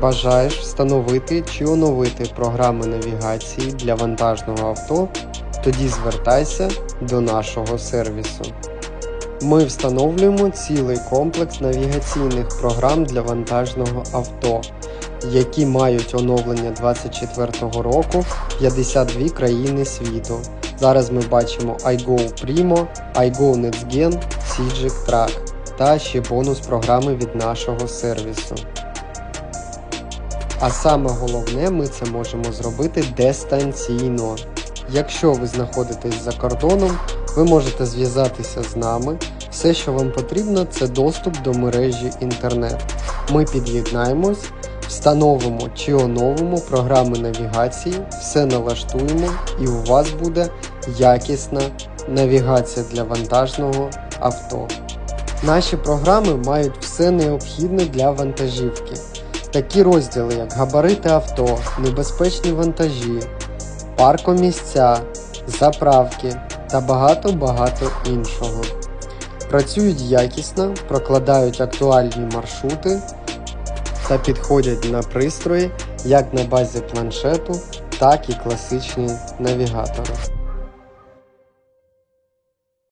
Бажаєш встановити чи оновити програми навігації для вантажного авто? Тоді звертайся до нашого сервісу. Ми встановлюємо цілий комплекс навігаційних програм для вантажного авто, які мають оновлення 2024 року в 52 країни світу. Зараз ми бачимо iGo Primo, iGo NextGen, Track та ще бонус програми від нашого сервісу. А саме головне, ми це можемо зробити дистанційно. Якщо ви знаходитесь за кордоном, ви можете зв'язатися з нами. Все, що вам потрібно, це доступ до мережі інтернет. Ми під'єднаємось, встановимо чи оновимо програми навігації, все налаштуємо, і у вас буде якісна навігація для вантажного авто. Наші програми мають все необхідне для вантажівки. Такі розділи, як габарити авто, небезпечні вантажі, паркомісця, заправки та багато-багато іншого. Працюють якісно, прокладають актуальні маршрути та підходять на пристрої як на базі планшету, так і класичні навігатори.